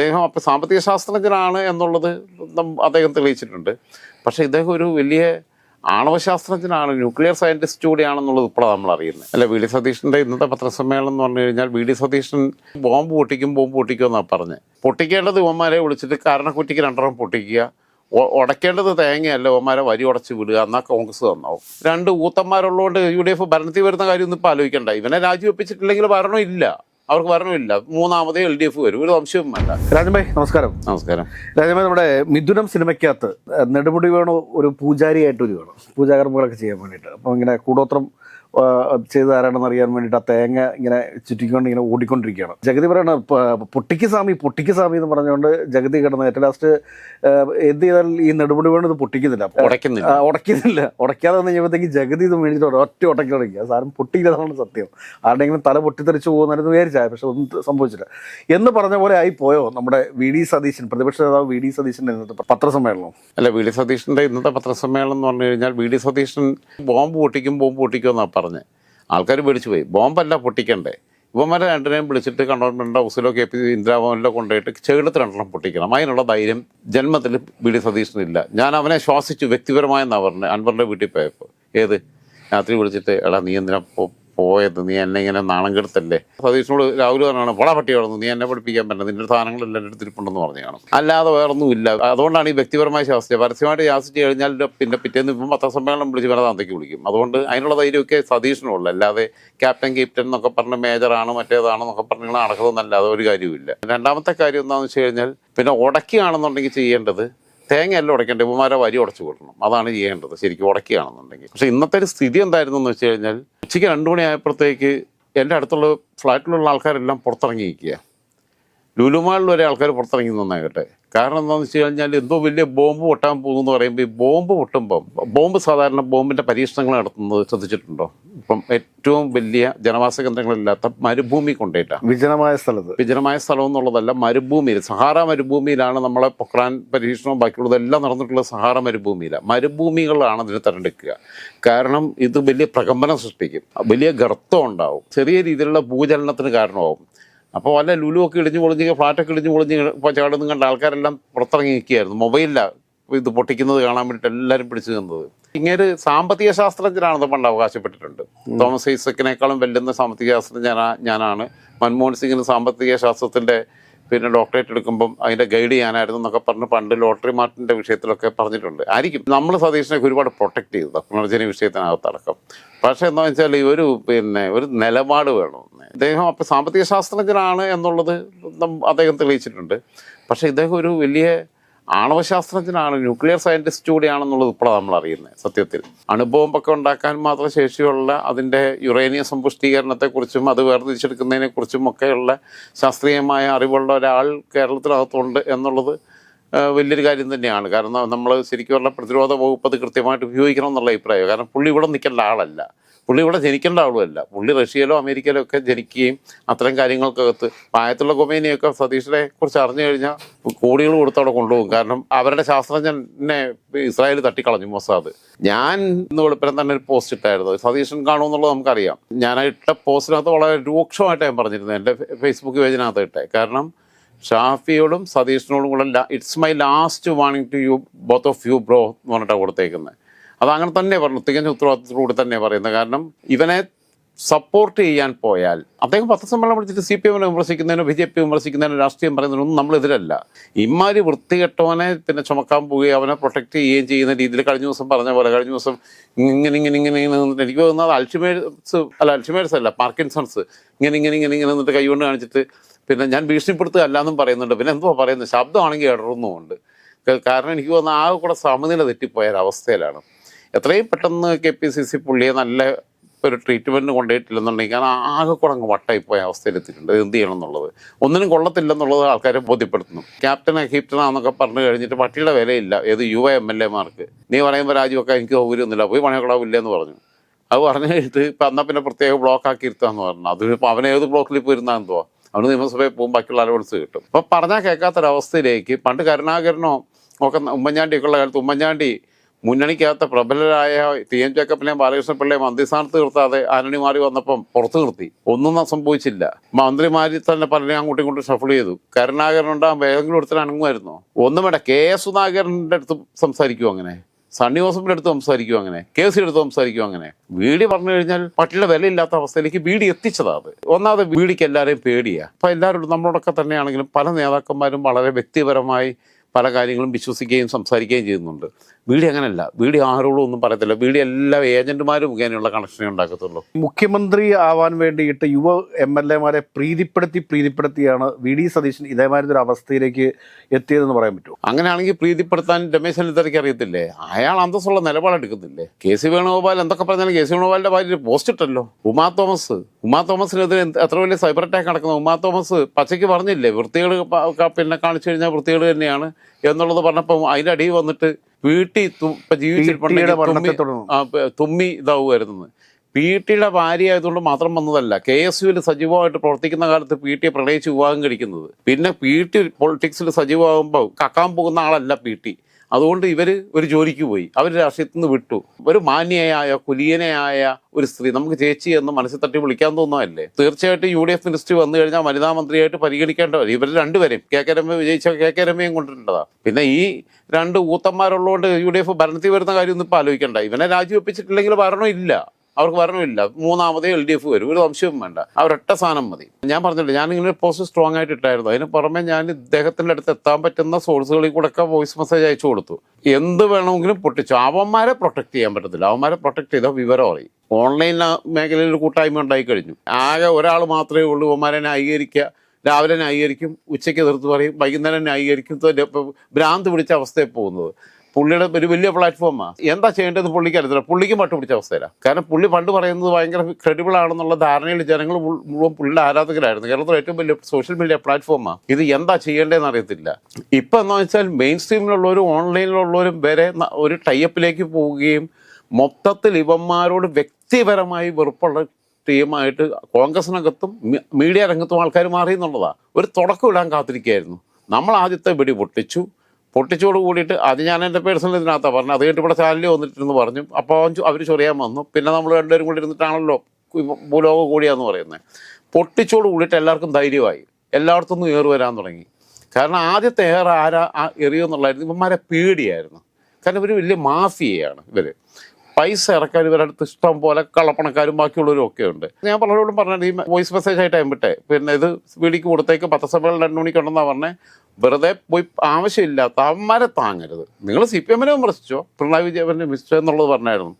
ഇദ്ദേഹം അപ്പം സാമ്പത്തിക ശാസ്ത്രജ്ഞനാണ് എന്നുള്ളത് അദ്ദേഹം തെളിയിച്ചിട്ടുണ്ട്. പക്ഷേ ഇദ്ദേഹം ഒരു വലിയ ആണവശാസ്ത്രജ്ഞനാണ് ന്യൂക്ലിയർ സയന്റിസ്റ്റ് കൂടിയാണെന്നുള്ളത് ഇപ്പോഴാണ് നമ്മൾ അറിയുന്നത് അല്ല വി ഡി സതീഷിന്റെ ഇന്നത്തെ പത്രസമ്മേളനം എന്ന് പറഞ്ഞു കഴിഞ്ഞാൽ വി ഡി സതീഷൻ ബോംബ് പൊട്ടിക്കും ബോംബ് പൊട്ടിക്കും എന്നാണ് പറഞ്ഞത് പൊട്ടിക്കേണ്ടത് ഇവന്മാരെ വിളിച്ചിട്ട് കാരണക്കുറ്റിക്ക് രണ്ടെണ്ണം പൊട്ടിക്കുക. ഉടക്കേണ്ടത് തേങ്ങയല്ല ഇവന്മാരെ വരി ഉടച്ച് വിടുക എന്നാൽ കോൺഗ്രസ് തന്നാവും രണ്ട് ഊത്തന്മാരുള്ളതുകൊണ്ട് യു ഡി എഫ് ഭരണത്തിൽ വരുന്ന കാര്യമൊന്നും ഇപ്പോൾ ആലോചിക്കണ്ട. ഇവനെ രാജിവെപ്പിച്ചിട്ടില്ലെങ്കിൽ ഭരണം ഇല്ല. അവർക്ക് വരണമില്ല മൂന്നാമതേ എൽ ഡി എഫ് വരും. ഒരു സംശയവും വേണ്ട. രാജൻഭായ് നമസ്കാരം. നമസ്കാരം. രാജൻഭായ് നമ്മുടെ മിഥുനം സിനിമയ്ക്കകത്ത് നെടുമുടി വേണോ ഒരു പൂജാരിയായിട്ട് ഒരു വേണം. പൂജാകർമ്മങ്ങളൊക്കെ ചെയ്യാൻ വേണ്ടിയിട്ട്. അപ്പം ഇങ്ങനെ കൂടോത്രം ചെയ്ത് ആരാണെന്ന് അറിയാൻ വേണ്ടിയിട്ട് ആ തേങ്ങ ഇങ്ങനെ ചുറ്റിക്കൊണ്ട് ഇങ്ങനെ ഓടിക്കൊണ്ടിരിക്കുകയാണ്. ജഗതി പറയണ "പ- പൊട്ടിക്ക് സ്വാമി പൊട്ടിക്ക് സ്വാമി എന്ന് പറഞ്ഞുകൊണ്ട് ജഗതി കിടന്ന് ഏറ്റവും ലാസ്റ്റ് എന്ത് ചെയ്താൽ ഈ നെടുമുടി വേണം ഇത് പൊട്ടിക്കുന്നില്ല. ഉടയ്ക്കുന്നില്ല. ഉടക്കുന്നില്ല ഉടക്കാതെ വന്നു കഴിഞ്ഞപ്പോഴത്തേക്ക് ജഗതി ഇത് മേടിച്ചിട്ട് ഒറ്റ ഉടക്കി ആ സാധനം പൊട്ടിയില്ലെന്നാണ് സത്യം. ആരുടെങ്കിലും തല പൊട്ടിത്തെറിച്ച് പോകുന്നതെന്ന് വിചാരിച്ചാൽ പക്ഷെ ഒന്നും സംഭവിച്ചില്ല. എന്ന് പറഞ്ഞ പോലെ ആയി പോയോ നമ്മുടെ വി ഡി സതീശൻ പ്രതിപക്ഷ നേതാവ് വി ഡി സതീശന്റെ ഇന്നത്തെ പത്രസമ്മേളനം? അല്ല വി ഡി സതീശന്റെ ഇന്നത്തെ പത്രസമ്മേളനം എന്ന് പറഞ്ഞു കഴിഞ്ഞാൽ വി ഡി സതീശൻ ബോംബ് പൊട്ടിക്കും ബോംബ് പൊട്ടിക്കും എന്നാണ് പറഞ്ഞത് ആൾക്കാർ പേടിച്ചു പോയി ബോംബല്ല പൊട്ടിക്കണ്ടേ? ഇവന്മാരെ രണ്ടിനെയും വിളിച്ചിട്ട് കണ്ടോൺമെന്റ് ഹൗസിലോ കെ പി ഇന്ദിരാഭവനിലോ കൊണ്ടുപോയിട്ട് ചെകിടത്ത് രണ്ടെണ്ണം പൊട്ടിക്കണം. അതിനുള്ള ധൈര്യം ജന്മത്തിൽ വി ഡി സതീഷിനില്ല ഞാൻ അവനെ ശ്വാസിച്ചു വ്യക്തിപരമായെന്നാണ് പറഞ്ഞത് അൻവറിന്റെ വീട്ടിൽ പോയപ്പോൾ ഏത്? രാത്രി വിളിച്ചിട്ട് എടാ നീ എന്തിനാ പോയത് നീ എന്നെ ഇങ്ങനെ നാണം കെടുത്തല്ലേ? സതീഷിനോട് രാഹുൽ പറഞ്ഞാണ് പൊള പട്ടി നീ എന്നെ പഠിപ്പിക്കാൻ പറ്റില്ല. നിന്റെ സാധനങ്ങളെല്ലാം എന്റെ അടുത്ത് ഇരിപ്പുണ്ടെന്ന് പറഞ്ഞു കാണും. അല്ലാതെ വേറൊന്നും ഇല്ല അതുകൊണ്ടാണ് ഈ വ്യക്തിപരമായ ശാസ്ത്രീയ പരസ്യമായിട്ട് ശാസിച്ച് കഴിഞ്ഞാൽ പിന്നെ പിറ്റേന്ന് ഇപ്പം പത്രസമ്മേളനം വിളിച്ച് വേറെ താന്തയ്ക്ക് വിളിക്കും. അതുകൊണ്ട് അതിനുള്ള ധൈര്യമൊക്കെ സതീഷിനുള്ളൂ. അല്ലാതെ ക്യാപ്റ്റൻ ക്യാപ്റ്റൻ എന്നൊക്കെ പറഞ്ഞ മേജറാണ് മറ്റേതാണെന്നൊക്കെ പറഞ്ഞ് നടക്കുന്നതല്ലാതെ ഒരു കാര്യമില്ല രണ്ടാമത്തെ കാര്യം എന്താണെന്ന് വെച്ച് കഴിഞ്ഞാൽ പിന്നെ ഉടക്കുകയാണെന്നുണ്ടെങ്കിൽ ചെയ്യേണ്ടത് തേങ്ങയല്ല ഉടയ്ക്കേണ്ടത് ഇവന്മാരെ വരി ഉടച്ചു കൊടുക്കണം അതാണ് ചെയ്യേണ്ടത്. ശരിക്കും ഉടക്കുകയാണെന്നുണ്ടെങ്കിൽ പക്ഷെ ഇന്നത്തെ ഒരു സ്ഥിതി എന്തായിരുന്നു എന്ന് വെച്ച് കഴിഞ്ഞാൽ ഉച്ചയ്ക്ക് രണ്ടു മണിയായപ്പോഴത്തേക്ക് എന്റെ അടുത്തുള്ള ഫ്ലാറ്റിലുള്ള ആൾക്കാരെല്ലാം പുറത്തിറങ്ങിയിരിക്കുക ലുലുമാളിൽ വരെ ആൾക്കാർ പുറത്തിറങ്ങി നിന്നാകട്ടെ കാരണം എന്താണെന്ന് വെച്ച് കഴിഞ്ഞാൽ എന്തോ വലിയ ബോംബ് പൊട്ടാൻ പോകുന്നു എന്ന് പറയുമ്പോൾ ഈ ബോംബ് പൊട്ടുമ്പം ബോംബ് സാധാരണ ബോംബിന്റെ പരീക്ഷണങ്ങൾ നടത്തുന്നത് ശ്രദ്ധിച്ചിട്ടുണ്ടോ? ഇപ്പം ഏറ്റവും വലിയ ജനവാസ കേന്ദ്രങ്ങളില്ലാത്ത മരുഭൂമി കൊണ്ടേറ്റാണ് വിജനമായ സ്ഥലത്ത്. വിജനമായ സ്ഥലം എന്നുള്ളതല്ല മരുഭൂമിയിൽ സഹാറ മരുഭൂമിയിലാണ് നമ്മളെ പൊക്രാൻ പരീക്ഷണവും ബാക്കിയുള്ളതെല്ലാം നടന്നിട്ടുള്ള സഹാറ മരുഭൂമിയിലാണ് മരുഭൂമികളാണ് അതിന് തിരഞ്ഞെടുക്കുക. കാരണം ഇത് വലിയ പ്രകമ്പനം സൃഷ്ടിക്കും. വലിയ ഗർത്തം ഉണ്ടാവും. ചെറിയ രീതിയിലുള്ള ഭൂചലനത്തിന് കാരണമാവും. അപ്പോൾ വല്ല ലുലു ഒക്കെ ഇടിഞ്ഞു പൊളിഞ്ഞ് ഫ്ലാറ്റൊക്കെ ഇടിഞ്ഞു പൊളിഞ്ഞ് ഇപ്പോൾ ചാടുന്ന കണ്ട ആൾക്കാരെല്ലാം പുറത്തിറങ്ങി നിൽക്കുകയായിരുന്നു. മൊബൈലിലാണ് ഇത് പൊട്ടിക്കുന്നത് കാണാൻ വേണ്ടിയിട്ട് എല്ലാവരും പിടിച്ചു നിന്നത്. ഇങ്ങനെ സാമ്പത്തിക ശാസ്ത്രജ്ഞനാണെന്ന് പണ്ട് അവകാശപ്പെട്ടിട്ടുണ്ട്. തോമസ് ഐസക്കിനേക്കാളും വെല്ലുന്ന സാമ്പത്തിക ശാസ്ത്രജ്ഞനാ ഞാനാണ്. മൻമോഹൻ സിംഗിന് സാമ്പത്തിക ശാസ്ത്രത്തിന്റെ പിന്നെ ഡോക്ടറേറ്റ് എടുക്കുമ്പം അതിന്റെ ഗൈഡ് ചെയ്യാനായിരുന്നു എന്നൊക്കെ പറഞ്ഞ് പണ്ട് ലോട്ടറി മാർട്ടിന്റെ വിഷയത്തിലൊക്കെ പറഞ്ഞിട്ടുണ്ട്. ആയിരിക്കും. നമ്മൾ സതീഷിനെ ഒരുപാട് പ്രൊട്ടക്ട് ചെയ്തത് പുനർജനി വിഷയത്തിനകത്തടക്കം. പക്ഷേ എന്താ വെച്ചാൽ ഒരു പിന്നെ ഒരു നിലപാട് വേണം. അദ്ദേഹം അപ്പം സാമ്പത്തിക ശാസ്ത്രജ്ഞനാണ് എന്നുള്ളത് അദ്ദേഹം തെളിയിച്ചിട്ടുണ്ട്. പക്ഷേ ഇദ്ദേഹം ഒരു വലിയ ആണവശാസ്ത്രജ്ഞനാണ് ന്യൂക്ലിയർ സയന്റിസ്റ്റ് കൂടിയാണെന്നുള്ളത് ഇപ്പോഴാണ് നമ്മൾ അറിയുന്നത് സത്യത്തിൽ. അണുബോംബൊക്കെ ഉണ്ടാക്കാൻ മാത്രം ശേഷിയുള്ള അതിന്റെ യുറേനിയ സമ്പുഷ്ടീകരണത്തെക്കുറിച്ചും അത് വേർതിരിച്ചെടുക്കുന്നതിനെക്കുറിച്ചും ഒക്കെയുള്ള ശാസ്ത്രീയമായ അറിവുള്ള ഒരാൾ കേരളത്തിനകത്തുണ്ട് എന്നുള്ളത് വലിയൊരു കാര്യം തന്നെയാണ്. കാരണം നമ്മൾ ശരിക്കും പറഞ്ഞാൽ പ്രതിരോധ വകുപ്പ് അത് കൃത്യമായിട്ട് ഉപയോഗിക്കണം എന്നുള്ള അഭിപ്രായം. കാരണം പുള്ളി ഇവിടെ നിൽക്കേണ്ട ആളല്ല. പുള്ളി ഇവിടെ ജനിക്കേണ്ട ആളുമല്ല പുള്ളി റഷ്യയിലോ അമേരിക്കയിലോ ഒക്കെ ജനിക്കുകയും അത്തരം കാര്യങ്ങൾക്കകത്ത് പായത്തുള്ള കൊമേനിയൊക്കെ സതീഷിനെ കുറിച്ച് അറിഞ്ഞു കഴിഞ്ഞാൽ കോടികൾ കൊടുത്ത് അവിടെ കൊണ്ടുപോകും. കാരണം അവരുടെ ശാസ്ത്രജ്ഞനെ ഇസ്രായേൽ തട്ടിക്കളഞ്ഞു മൊസാദ്. ഞാൻ ഇന്ന് വെളുപ്പിനെ തന്നെ ഒരു പോസ്റ്റ് ഇട്ടായിരുന്നു. സതീശൻ കാണുമെന്നുള്ളത് നമുക്കറിയാം. ഞാൻ ഇട്ട പോസ്റ്റിനകത്ത് വളരെ രൂക്ഷമായിട്ട് ഞാൻ പറഞ്ഞിരുന്നത്. എന്റെ ഫേസ്ബുക്ക് പേജിനകത്ത് ഇട്ടെ. കാരണം ഷാഫിയോടും സതീഷിനോടും കൂടെ it's my last warning to you both of you bro എന്ന് പറഞ്ഞിട്ടാണ് കൊടുത്തേക്കുന്നത് അത് അങ്ങനെ തന്നെ പറഞ്ഞു. തികഞ്ഞ ഉത്തരവാദിത്തത്തോടുകൂടി തന്നെ പറയുന്നത് കാരണം ഇവനെ സപ്പോർട്ട് ചെയ്യാൻ പോയാൽ അദ്ദേഹം പത്രസമ്മേളനം വിളിച്ചിട്ട് സി പി എമ്മിനെ വിമർശിക്കുന്നതിനോ ബി ജെ പി വിമർശിക്കുന്നതിനോ രാഷ്ട്രീയം പറയുന്നതിനൊന്നും നമ്മളെതിരല്ല ഇമാരി വൃത്തികെട്ടവനെ പിന്നെ ചുമക്കാൻ പോവുകയും അവനെ പ്രൊട്ടക്ട് ചെയ്യുകയും ചെയ്യുന്ന രീതിയിൽ കഴിഞ്ഞ ദിവസം പറഞ്ഞ പോലെ കഴിഞ്ഞ ദിവസം ഇങ്ങനെ ഇങ്ങനെ ഇങ്ങനെ ഇങ്ങനെ എനിക്ക് തോന്നുന്നത് അൽഷിമേഴ്സ് അല്ല അൽഷിമേഴ്സ് അല്ല പാർക്കിൻസൺസ്. ഇങ്ങനെ ഇങ്ങനെ ഇങ്ങനെ ഇങ്ങനെ എന്നിട്ട് കൈകൊണ്ട് കാണിച്ചിട്ട് പിന്നെ ഞാൻ ഭീഷണിപ്പെടുത്തുക അല്ലാന്നും പറയുന്നുണ്ട്. പിന്നെ എന്തോ പറയുന്നത്? ശബ്ദമാണെങ്കിൽ ഇടറുന്നുമുണ്ട്. കാരണം എനിക്ക് തോന്നുന്ന ആ കൂടെ സമനില തെറ്റിപ്പോയ ഒരവസ്ഥയിലാണ് എത്രയും പെട്ടെന്ന് കെ പി സി സി പുള്ളിയെ നല്ല ഒരു ട്രീറ്റ്മെന്റ് കൊണ്ടുപോയിട്ടില്ലെന്നുണ്ടെങ്കിൽ കാരണം ആകെ കുടങ്ങ് അങ്ങ് വട്ടായി പോയ അവസ്ഥയിലെത്തിയിട്ടുണ്ട് എന്ത് ചെയ്യണം എന്നുള്ളത്? ഒന്നിനും കൊള്ളത്തില്ലെന്നുള്ളത് ആൾക്കാരെ ബോധ്യപ്പെടുത്തുന്നു. ക്യാപ്റ്റനാ ഹീപ്റ്റനാന്നൊക്കെ പറഞ്ഞു കഴിഞ്ഞിട്ട് പട്ടിയുടെ വിലയില്ല. ഏത് യുവ എം എൽ എമാർക്ക് നീ പറയുമ്പോൾ രാജിവെക്കാൻ എനിക്ക് സൗകര്യമൊന്നുമില്ല. പോയി പണിയൊക്കെ എന്ന് പറഞ്ഞു. അത് പറഞ്ഞു കഴിഞ്ഞിട്ട് ഇപ്പം എന്നാൽ പിന്നെ പ്രത്യേക ബ്ലോക്ക് ആക്കി ഇരുത്താന്ന് പറഞ്ഞു. അത് ഇപ്പം അവനെ ഏത് ബ്ലോക്കിൽ ഇരുന്നാൽ എന്തുവാ? അവന് നിയമസഭയിൽ പോകും ബാക്കിയുള്ള അലവൻസ് കിട്ടും. അപ്പം പറഞ്ഞാൽ കേൾക്കാത്തൊരവസ്ഥയിലേക്ക് പണ്ട് കരുണാകരനോ ഒക്കെ ഉമ്മൻചാണ്ടിയൊക്കെ ഉള്ള കാലത്ത് ഉമ്മൻചാണ്ടി മുന്നണിക്കകത്ത പ്രബലരായ ടി എം ജേക്കബിനെയും ബാലകൃഷ്ണ പിള്ളയും മന്ത്രിസ്ഥാനത്ത് നിർത്താതെ ആന്റണി മാറി വന്നപ്പം പുറത്തു നിർത്തി. ഒന്നും സംഭവിച്ചില്ല. മന്ത്രിമാരിൽ തന്നെ പലരെയും അങ്ങോട്ടും ഇങ്ങോട്ടും ഷഫിൾ ചെയ്തു. കരുണാകരൻ ഉണ്ടാകുമ്പോൾ ഏതെങ്കിലും ഒരുത്തിന് അനങ്ങുമായിരുന്നു. ഒന്നും വേണ്ട കെ എസ് സുധാകരന്റെ അടുത്ത് സംസാരിക്കുമോ അങ്ങനെ? സണ്ണി ജോസഫിന്റെ അടുത്ത് സംസാരിക്കും അങ്ങനെ? കെ സി എടുത്ത് സംസാരിക്കും അങ്ങനെ? വീടി പറഞ്ഞു കഴിഞ്ഞാൽ പട്ടിയുടെ വിലയില്ലാത്ത അവസ്ഥയിലേക്ക് വീടി എത്തിച്ചതാ അത്. ഒന്നാമത് വീടിക്ക് എല്ലാവരെയും പേടിയാ. അപ്പൊ എല്ലാവരും നമ്മളോടൊക്കെ തന്നെയാണെങ്കിലും പല നേതാക്കന്മാരും വളരെ വ്യക്തിപരമായി പല കാര്യങ്ങളും വിശ്വസിക്കുകയും സംസാരിക്കുകയും ചെയ്യുന്നുണ്ട്. വീടി അങ്ങനെയല്ല വീടി ആരോടും ഒന്നും പറയത്തില്ല. വീടി എല്ലാ ഏജന്റുമാരും മുഖേനയുള്ള കണക്ഷനെ ഉണ്ടാക്കത്തുള്ളൂ. മുഖ്യമന്ത്രി ആവാൻ വേണ്ടിയിട്ട് യുവ എം എൽ എമാരെ പ്രീതിപ്പെടുത്തി പ്രീതിപ്പെടുത്തിയാണ് വി ഡി സതീശൻ ഇതേമാതിരി ഒരു അവസ്ഥയിലേക്ക് എത്തിയതെന്ന് പറയാൻ പറ്റുമോ? അങ്ങനെയാണെങ്കിൽ പ്രീതിപ്പെടുത്താൻ രമേശ് ചെന്നിത്തലയ്ക്ക് അറിയത്തില്ലേ? അയാൾ അന്തസ്സുള്ള നിലപാടെടുക്കുന്നില്ലേ കെ സി വേണുഗോപാൽ എന്തൊക്കെ പറഞ്ഞാലും കെ സി വേണുഗോപാലിന്റെ ഭാര്യ പോസ്റ്റ് ഇട്ടല്ലോ. ഉമാ തോമസ്. ഉമാ തോമസിനെതിരെ എത്ര വലിയ സൈബർ അറ്റാക്ക് നടക്കുന്ന ഉമാ തോമസ് പച്ചയ്ക്ക് പറഞ്ഞില്ലേ വൃത്തികൾ പിന്നെ കാണിച്ചു കഴിഞ്ഞാൽ വൃത്തികൾ തന്നെയാണ് എന്നുള്ളത് പറഞ്ഞപ്പോൾ അതിന്റെ അടിയിൽ വന്നിട്ട് ജീവിച്ചിട്ടുണ്ടെങ്കിൽ PT തുമ്മി- തുമ്മി ഇതാവുമായിരുന്നു പി ടിയുടെ ഭാര്യ ആയതുകൊണ്ട് മാത്രം വന്നതല്ല കെ എസ് യുവിൽ സജീവമായിട്ട് പ്രവർത്തിക്കുന്ന കാലത്ത് പി ടിയെ പ്രണയിച്ച് വിവാഹം കഴിക്കുന്നത്. പിന്നെ പി ടി പൊളിറ്റിക്സിൽ സജീവമാകുമ്പോൾ കക്കാൻ പോകുന്ന ആളല്ല പി ടി അതുകൊണ്ട് ഇവർ ഒരു ജോലിക്ക് പോയി. അവർ രാഷ്ട്രീയത്തിൽ നിന്ന് വിട്ടു. ഒരു മാന്യയായ കുലീനയായ ഒരു സ്ത്രീ നമുക്ക് ചേച്ചി എന്ന് മനസ്സിൽ തട്ടി വിളിക്കാൻ തോന്നുന്നതല്ലേ? തീർച്ചയായിട്ടും യു ഡി എഫ് മിനിസ്റ്റർ വന്നു കഴിഞ്ഞാൽ വനിതാ മന്ത്രിയായിട്ട് പരിഗണിക്കേണ്ടവർ ഇവർ രണ്ടുപേരെയും കെ കെ രമ വിജയിച്ച കെ കെ രമയും കൊണ്ടിട്ടുള്ളതാണ് പിന്നെ ഈ രണ്ട് ഊത്തന്മാരുള്ളതുകൊണ്ട് യു ഡി എഫ് ഭരണത്തിൽ വരുന്ന കാര്യം ഒന്നും ഇപ്പം ആലോചിക്കേണ്ട. ഇവനെ രാജിവെപ്പിച്ചിട്ടില്ലെങ്കിൽ ഭരണം ഇല്ല. അവർക്ക് വരണമില്ല മൂന്നാമതേ എൽ ഡി എഫ് വരും. ഒരു സംശയവും വേണ്ട. അവരൊട്ട സാധനം മതി. ഞാൻ പറഞ്ഞില്ല ഞാൻ ഇങ്ങനെ പോസ്റ്റ് സ്ട്രോങ് ആയിട്ട് ഇട്ടായിരുന്നു. അതിന് പുറമെ ഞാൻ ഇദ്ദേഹത്തിന്റെ അടുത്ത് എത്താൻ പറ്റുന്ന സോഴ്സുകളിൽ കൂടെ ഒക്കെ വോയിസ് മെസ്സേജ് അയച്ചു കൊടുത്തു. എന്ത് വേണമെങ്കിലും പൊട്ടിച്ചു. അവന്മാരെ പ്രൊട്ടക്ട് ചെയ്യാൻ പറ്റത്തില്ല. അവന്മാരെ പ്രൊട്ടക്ട് ചെയ്താൽ വിവരം അറിയും. ഓൺലൈൻ മേഖലയിൽ കൂട്ടായ്മ ഉണ്ടായി കഴിഞ്ഞു. ആകെ ഒരാൾ മാത്രമേ ഉള്ളൂ അവന്മാരെ ന്യായീകരിക്കുക. രാവിലെ ന്യായീകരിക്കും ഉച്ചയ്ക്ക് എതിർത്ത് പറയും വൈകുന്നേരം ന്യായീകരിക്കും. ഭ്രാന്ത് പിടിച്ച അവസ്ഥയിൽ പോകുന്നത്. പുള്ളിയുടെ ഒരു വലിയ പ്ലാറ്റ്ഫോമാണ് എന്താ ചെയ്യേണ്ടത് പുള്ളിക്ക് അറിയത്തില്ല. പുള്ളിക്ക് മട്ട് പിടിച്ച അവസ്ഥയിലാണ് കാരണം പുള്ളി പണ്ട് പറയുന്നത് ഭയങ്കര ക്രെഡിബിൾ ആണെന്നുള്ള ധാരണയിൽ ജനങ്ങൾ മുഴു- മുഴുവൻ പുള്ളിയുടെ ആരാധകരായിരുന്നു. കേരളത്തിലെ ഏറ്റവും വലിയ സോഷ്യൽ മീഡിയ പ്ലാറ്റ്ഫോമാണ് ഇത് എന്താ ചെയ്യേണ്ടതെന്ന് അറിയത്തില്ല. ഇപ്പം എന്താ വെച്ചാൽ മെയിൻ സ്ട്രീമിലുള്ളവരും ഓൺലൈനിലുള്ളവരും വരെ ഒരു ടൈപ്പിലേക്ക് പോവുകയും മൊത്തത്തിൽ ഇവന്മാരോട് വ്യക്തിപരമായി വെറുപ്പുള്ള ടീമായിട്ട് കോൺഗ്രസിനകത്തും മീഡിയ രംഗത്തും ആൾക്കാർ മാറി എന്നുള്ളതാണ് ഒരു തുടക്കം ഇടാൻ കാത്തിരിക്കുകയായിരുന്നു. നമ്മൾ ആദ്യത്തെ വെടി പൊട്ടിച്ചു. പൊട്ടിച്ചോട് കൂടിയിട്ട് അത് ഞാൻ എന്റെ പേഴ്സണൽ ഇതിനകത്താണ് പറഞ്ഞത്. അത് കേട്ട് ഇവിടെ ചാനലിൽ വന്നിട്ടെന്ന് പറഞ്ഞു. അപ്പോൾ അവർ ചൊറിയാൻ വന്നു. പിന്നെ നമ്മൾ രണ്ടുപേരും കൂടി ഇരുന്നിട്ടാണല്ലോ ഭൂലോകം കൂടിയാന്ന് പറയുന്നത്. പൊട്ടിച്ചോട് കൂടിയിട്ട് എല്ലാവർക്കും ധൈര്യമായി. എല്ലായിടത്തു നിന്നും ഏറ് വരാൻ തുടങ്ങി. കാരണം ആദ്യത്തെ ഏറ് ആരാ എറിയുമെന്നുള്ളായിരുന്നു ഇവന്മാരെ പേടിയായിരുന്നു. കാരണം ഇവർ വലിയ മാഫിയയാണ് ഇവർ പൈസ ഇറക്കാൻ ഇവരടുത്ത് ഇഷ്ടം പോലെ കള്ളപ്പണക്കാരും ബാക്കിയുള്ളവരും ഒക്കെ ഉണ്ട്. ഞാൻ പലരോടും പറഞ്ഞത് ഈ വോയിസ് മെസ്സേജ് ആയിട്ട് അയമ്പിട്ടെ. പിന്നെ ഇത് വീടിക്ക് കൊടുത്തേക്ക് പത്രസഭയിൽ രണ്ട് മണിക്കുണ്ടെന്നാ പറഞ്ഞേ. വെറുതെ പോയി ആവശ്യമില്ലാത്ത അവന്മാരെ താങ്ങരുത്. നിങ്ങൾ സി പി എമ്മിനെ വിമർശിച്ചോ? പിണറായി വിജയനെ വിമർശിച്ചോ എന്നുള്ളത് പറഞ്ഞായിരുന്നു.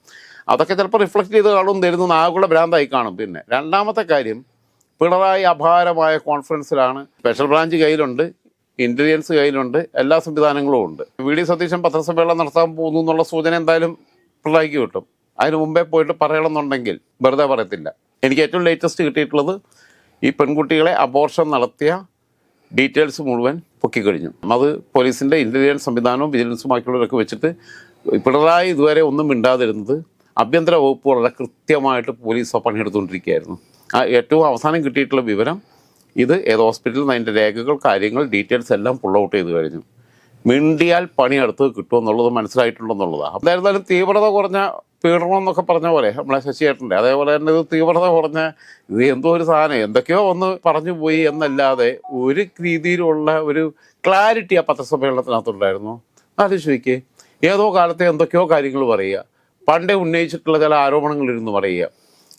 അതൊക്കെ ചിലപ്പോൾ റിഫ്ലക്ട് ചെയ്ത് കാണും തരുന്ന ആകുള്ള ഭ്രാന്തായി കാണും. പിന്നെ രണ്ടാമത്തെ കാര്യം പിണറായി അപാരമായ കോൺഫിഡൻസിലാണ് സ്പെഷ്യൽ ബ്രാഞ്ച് കയ്യിലുണ്ട് ഇന്റലിജൻസ് കയ്യിലുണ്ട് എല്ലാ സംവിധാനങ്ങളും ഉണ്ട്. വി ഡി സതീശൻ പത്രസമ്മേളനം നടത്താൻ പോകുന്നു എന്നുള്ള സൂചന എന്തായാലും പിണറായിക്ക് കിട്ടും. അതിന് മുമ്പേ പോയിട്ട് പറയണമെന്നുണ്ടെങ്കിൽ വെറുതെ പറയത്തില്ല. എനിക്ക് ഏറ്റവും ലേറ്റസ്റ്റ് കിട്ടിയിട്ടുള്ളത് ഈ പെൺകുട്ടികളെ അബോർഷൻ നടത്തിയ ഡീറ്റെയിൽസ് മുഴുവൻ പൊക്കിക്കഴിഞ്ഞു. അത് പോലീസിന്റെ ഇന്റലിജൻസ് സംവിധാനവും വിജിലൻസും ബാക്കിയുള്ളവരൊക്കെ വെച്ചിട്ട് പിണറായി ഇതുവരെ ഒന്നും മിണ്ടാതിരുന്നത് ആഭ്യന്തര വകുപ്പ് വളരെ കൃത്യമായിട്ട് പോലീസ് പണിയെടുത്തുകൊണ്ടിരിക്കുകയായിരുന്നു. ആ ഏറ്റവും അവസാനം കിട്ടിയിട്ടുള്ള വിവരം ഇത് ഏത് ഹോസ്പിറ്റലിൽ നിന്ന് അതിന്റെ രേഖകൾ കാര്യങ്ങൾ ഡീറ്റെയിൽസ് എല്ലാം പുൾ ഔട്ട് ചെയ്ത് കഴിഞ്ഞു. മിണ്ടിയാൽ പണിയെടുത്ത് കിട്ടുമെന്നുള്ളത് മനസ്സിലായിട്ടുണ്ടെന്നുള്ളതാണ് എന്തായിരുന്നാലും തീവ്രത കുറഞ്ഞ പീഡനം എന്നൊക്കെ പറഞ്ഞ പോലെ നമ്മളെ ശശിയേട്ടന്റെ. അതേപോലെ തന്നെ ഇത് തീവ്രത കുറഞ്ഞ ഇത് എന്തോ ഒരു സാധനം എന്തൊക്കെയോ ഒന്ന് പറഞ്ഞു പോയി എന്നല്ലാതെ ഒരു രീതിയിലുള്ള ഒരു ക്ലാരിറ്റി ആ പത്രസമ്മേളനത്തിനകത്തുണ്ടായിരുന്നു. ആലോചിക്കേ ഏതോ കാലത്തെ എന്തൊക്കെയോ കാര്യങ്ങൾ പറയുക. പണ്ടേ ഉന്നയിച്ചിട്ടുള്ള ചില ആരോപണങ്ങൾ ഇരുന്ന് പറയുക.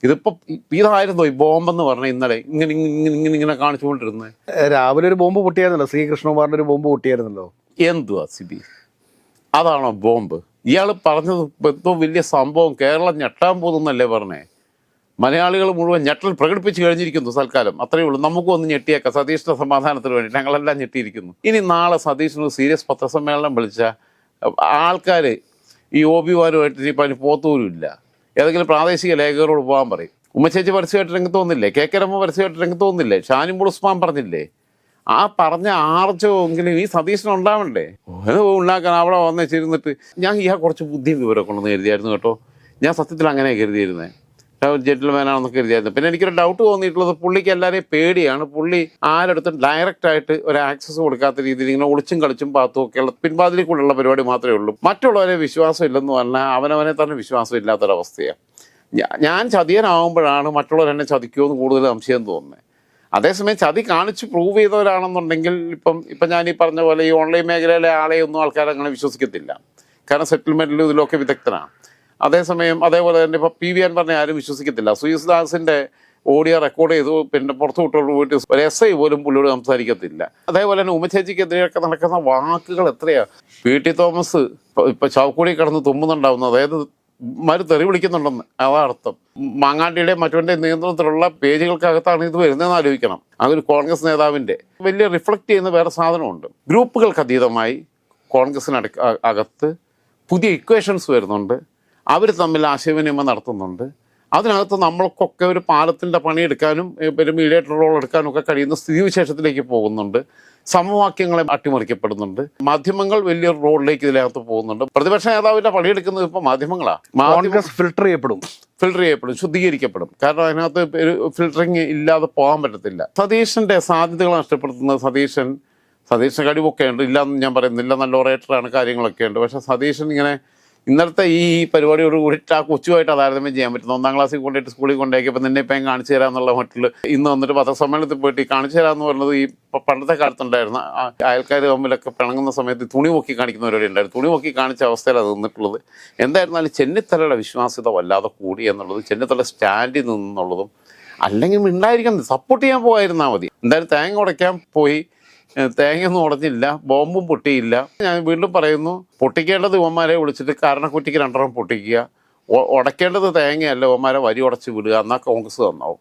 ഇതിപ്പോ ഇതായിരുന്നോ ഈ ബോംബെന്ന് പറഞ്ഞ ഇന്നലെ ഇങ്ങനെ ഇങ്ങനെ ഇങ്ങനെ ഇങ്ങനെ കാണിച്ചുകൊണ്ടിരുന്നത് രാവിലെ ഒരു ബോംബ് പൊട്ടിയായിരുന്നല്ലോ. ശ്രീകൃഷ്ണകുമാറിന്റെ ഒരു ബോംബ് പൊട്ടിയായിരുന്നല്ലോ. എന്തുവാ സിബി? അതാണോ ബോംബ്? ഇയാൾ പറഞ്ഞത് എന്തോ വലിയ സംഭവം കേരളം ഞെട്ടാൻ പോകുന്നല്ലേ പറഞ്ഞേ? മലയാളികൾ മുഴുവൻ ഞെട്ടൽ പ്രകടിപ്പിച്ചു കഴിഞ്ഞിരിക്കുന്നു തൽക്കാലം. അത്രയേ ഉള്ളൂ. നമുക്കും ഒന്ന് ഞെട്ടിയേക്കാം. സതീഷിന്റെ സമാധാനത്തിന് വേണ്ടി ഞങ്ങളെല്ലാം ഞെട്ടിയിരിക്കുന്നു. ഇനി നാളെ സതീഷിന് സീരിയസ് പത്രസമ്മേളനം വിളിച്ച ആൾക്കാര് ഈ ഒ ബിമാരുമായിട്ട് ഇപ്പം അതിന് പോത്തൂരുമില്ല ഏതെങ്കിലും പ്രാദേശിക ലേഖകരോട് പോകാൻ പറയും. ഉമ്മച്ചേച്ചി പരസ്യമായിട്ട് രംഗത്ത് വന്നില്ലേ? കെ കെ രമ പരസ്യമായിട്ട് രംഗത്ത് വന്നില്ലേ? ഷാനിമുൾ ഉസ്മാൻ പറഞ്ഞില്ലേ? ആ പറഞ്ഞ ആർജവെങ്കിലും ഈ സതീശന് ഉണ്ടാവണ്ടേ? ഉണ്ടാക്കാൻ? അവിടെ വന്നേച്ചിരുന്നിട്ട് ഞാൻ ഇയാൾ കുറച്ച് ബുദ്ധിയും വിവരമൊക്കെ ഉണ്ടെന്ന് കരുതിയായിരുന്നു കേട്ടോ. ഞാൻ സത്യത്തിൽ അങ്ങനെ കരുതിയിരുന്നത് ജെന്റിൽമാനാണെന്നൊക്കെ കരുതിയായിരുന്നു. പിന്നെ എനിക്കൊരു ഡൗട്ട് തോന്നിയിട്ടുള്ളത് പുള്ളിക്ക് എല്ലാവരെയും പേടിയാണ്. പുള്ളി ആരടുത്തും ഡയറക്റ്റ് ആയിട്ട് ഒരു ആക്സസ് കൊടുക്കാത്ത രീതിയിൽ ഇങ്ങനെ ഒളിച്ചും കളിച്ചും പാത്തും ഒക്കെയുള്ള പിൻവാതിലിൽ കൂടെയുള്ള പരിപാടി മാത്രമേ ഉള്ളൂ. മറ്റുള്ളവരെ വിശ്വാസം ഇല്ലെന്ന് പറഞ്ഞാൽ അവനവനെ തന്നെ വിശ്വാസം ഇല്ലാത്തൊരവസ്ഥയാണ് ഞാൻ ചതിയനാവുമ്പോഴാണ് മറ്റുള്ളവർ എന്നെ ചതിക്കുമെന്ന് കൂടുതൽ സംശയം തോന്നുന്നത് അതേസമയം ചതി കാണിച്ച് പ്രൂവ് ചെയ്തവരാണെന്നുണ്ടെങ്കിൽ ഇപ്പം ഇപ്പം ഞാൻ ഈ പറഞ്ഞ പോലെ ഈ ഓൺലൈൻ മേഖലയിലെ ആളെയൊന്നും അങ്ങനെ വിശ്വസിക്കത്തില്ല. കാരണം സെറ്റിൽമെന്റിലും ഇതിലൊക്കെ വിദഗ്ധനാണ്. അതേസമയം അതേപോലെ തന്നെ ഇപ്പോൾ പി വി എൻ പറഞ്ഞ ആരും വിശ്വസിക്കത്തില്ല. സുയിസ് ദാസിന്റെ ഓഡിയോ റെക്കോർഡ് ചെയ്തു പിന്നെ പുറത്തു വിട്ടോട് പോയിട്ട് ഒരു എസ് ഐ പോലും പുള്ളിയോട് സംസാരിക്കത്തില്ല. അതേപോലെ തന്നെ ഉമചേച്ചിക്കെതിരെയൊക്കെ നടക്കുന്ന വാക്കുകൾ എത്രയാ? പി ടി തോമസ് ഇപ്പൊ- ചാവക്കൂടി കിടന്ന് തുമ്മുന്നുണ്ടാവുന്നു. അതായത് മരു തെറി വിളിക്കുന്നുണ്ടെന്ന്. അതാ അർത്ഥം. മാങ്ങാണ്ടിയുടെ മറ്റവന്റെ നിയന്ത്രണത്തിലുള്ള പേജുകൾക്കകത്താണ് ഇത് വരുന്നതെന്ന് ആലോചിക്കണം. അതൊരു കോൺഗ്രസ് നേതാവിന്റെ. വലിയ റിഫ്ലക്റ്റ് ചെയ്യുന്ന വേറെ സാധനമുണ്ട്. ഗ്രൂപ്പുകൾക്ക് അതീതമായി കോൺഗ്രസിന് അകത്ത് പുതിയ ഇക്വേഷൻസ് വരുന്നുണ്ട്. അവർ തമ്മിൽ ആശയവിനിമയം നടത്തുന്നുണ്ട്. അതിനകത്ത് നമ്മൾക്കൊക്കെ ഒരു പാലത്തിന്റെ പണിയെടുക്കാനും ഒരു മീഡിയേറ്റർ റോൾ എടുക്കാനും ഒക്കെ കഴിയുന്ന സ്ഥിതിവിശേഷത്തിലേക്ക് പോകുന്നുണ്ട്. സമവാക്യങ്ങളെ അട്ടിമറിക്കപ്പെടുന്നുണ്ട്. മാധ്യമങ്ങൾ വലിയൊരു റോളിലേക്ക് ഇതിനകത്ത് പോകുന്നുണ്ട്. പ്രതിപക്ഷ നേതാവിന്റെ പണിയെടുക്കുന്നത് ഇപ്പോൾ മാധ്യമങ്ങളാണ് കോൺഗ്രസ് ഫിൽട്ടർ ചെയ്യപ്പെടും. ഫിൽട്ടർ ചെയ്യപ്പെടും ശുദ്ധീകരിക്കപ്പെടും. കാരണം അതിനകത്ത് ഒരു ഫിൽട്ടറിങ് ഇല്ലാതെ പോകാൻ പറ്റത്തില്ല. സതീശന്റെ സാധ്യതകൾ നഷ്ടപ്പെടുത്തുന്നത് സതീശൻ സതീശൻ കഴിവൊക്കെ ഉണ്ട് ഇല്ലാന്ന് ഞാൻ പറയുന്നില്ല നല്ല ഓറേറ്ററാണ് കാര്യങ്ങളൊക്കെ ഉണ്ട് പക്ഷെ സതീശൻ ഇങ്ങനെ ഇന്നലത്തെ ഈ പരിപാടിയോട് കൂടിയിട്ട് ആ കൊച്ചുമായിട്ട് താരതമ്യം ചെയ്യാൻ പറ്റുന്നു ഒന്നാം ക്ലാസ്സിൽ കൊണ്ടുപോയിട്ട് സ്കൂളിൽ കൊണ്ടുപോയപ്പോൾ നിന്നെ ഇപ്പം കാണിച്ചു തരാന്നുള്ള മട്ടിൽ ഇന്ന് വന്നിട്ട് പത്രസമ്മേളനത്തിൽ പോയിട്ട് കാണിച്ചു തരാമെന്ന് പറഞ്ഞത് ഈ പണ്ടത്തെ കാലത്തുണ്ടായിരുന്ന അയൽക്കാർ തമ്മിലൊക്കെ പിണങ്ങുന്ന സമയത്ത് തുണി പൊക്കി പരിപാടി ഉണ്ടായിരുന്നു. തുണി പൊക്കി കാണിച്ച അവസ്ഥയിലാണ് നിന്നിട്ടുള്ളത്. എന്തായിരുന്നാലും ചെന്നിത്തലയുടെ വിശ്വാസ്യത വല്ലാതെ കൂടി എന്നുള്ളത് ചെന്നിത്തല സ്റ്റാൻഡിൽ നിന്നുള്ളതും അല്ലെങ്കിൽ ഉണ്ടായിരിക്കുന്നത് സപ്പോർട്ട് ചെയ്യാൻ പോകായിരുന്നാൽ മതി. എന്തായാലും തേങ്ങ ഉടയ്ക്കാൻ പോയി. തേങ്ങയൊന്നും ഉടഞ്ഞില്ല ബോംബും പൊട്ടിയില്ല. ഞാൻ വീണ്ടും പറയുന്നു പൊട്ടിക്കേണ്ടത് ഇവന്മാരെ വിളിച്ചിട്ട് കാരണക്കുറ്റിക്ക് രണ്ടെണ്ണം പൊട്ടിക്കുക. ഉടക്കേണ്ടത് തേങ്ങയല്ല ഇവന്മാരെ വരി ഉടച്ച് വിടുക എന്നാൽ കോൺഗ്രസ് തന്നാവും